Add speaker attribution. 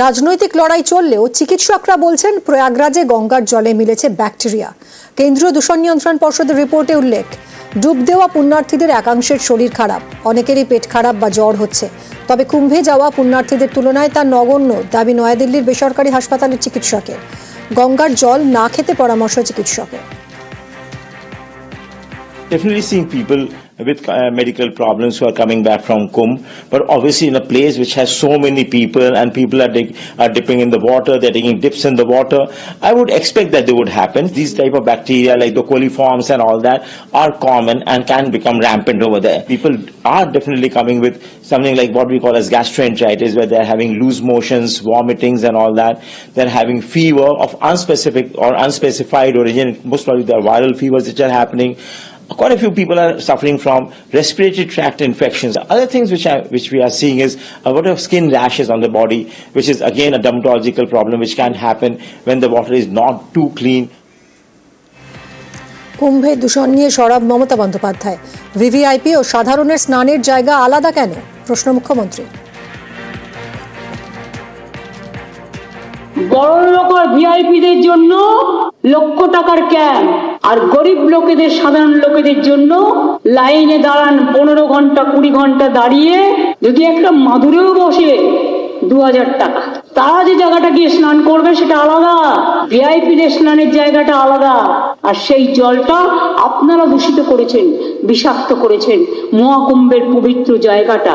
Speaker 1: রাজনৈতিক লড়াই চললেও চিকিৎসকরা বলছেন প্রয়াগরাজে গঙ্গার জলে মিলেছে ব্যাকটেরিয়া। কেন্দ্রীয় দূষণ নিয়ন্ত্রণ পর্ষদের রিপোর্টে উল্লেখ, ডুব দেওয়া পুণ্যার্থীদের একাংশের শরীর খারাপ, অনেকেরই পেট খারাপ বা জ্বর হচ্ছে। তবে কুম্ভে যাওয়া পুণ্যার্থীদের তুলনায় তা নগণ্য, দাবি নয়াদিল্লির বেসরকারি হাসপাতালের চিকিৎসকের। গঙ্গার জল না খেতে পরামর্শ চিকিৎসকের।
Speaker 2: Definitely seeing people with uh, medical problems who are coming back from Kumbh, but obviously in a place which has so many people and people are, dig- are dipping in the water, they're taking dips in the water, I would expect that they would happen. These type of bacteria like the coliforms and all that are common and can become rampant over there. People are definitely coming with something like what we call as gastroenteritis, where they're having loose motions, vomitings and all that. They're having fever of unspecific or unspecified origin. Most probably they're viral fevers which are happening. Quite a few people are suffering from respiratory tract infections. Other things which, are, which we are seeing is a lot of skin rashes on the body, which is again a dermatological problem which can happen when the water is not too clean.
Speaker 1: কুম্ভে দূষণ নিয়ে সরব Mamata Bandyopadhyay VVIP ও সাধারণের স্নানের জায়গা আলাদা কেন প্রশ্ন মুখ্যমন্ত্রী
Speaker 3: বড় লোক ভিআইপিদের জন্য লক্ষ টাকার ক্যাম্প আর গরিব লোকেদের, সাধারণ লোকেদের জন্য লাইনে দাঁড়ান পনেরো ঘণ্টা, কুড়ি ঘণ্টা দাঁড়িয়ে যদি একটা মাদুরেও বসে দু হাজার টাকা, তারা যে জায়গাটা গিয়ে স্নান করবে সেটা আলাদা ভিআইপিদের স্নানের জায়গাটা আলাদা। আর সেই জলটা আপনারা দূষিত করেছেন, বিষাক্ত করেছেন, মহাকুম্ভের পবিত্র জায়গাটা।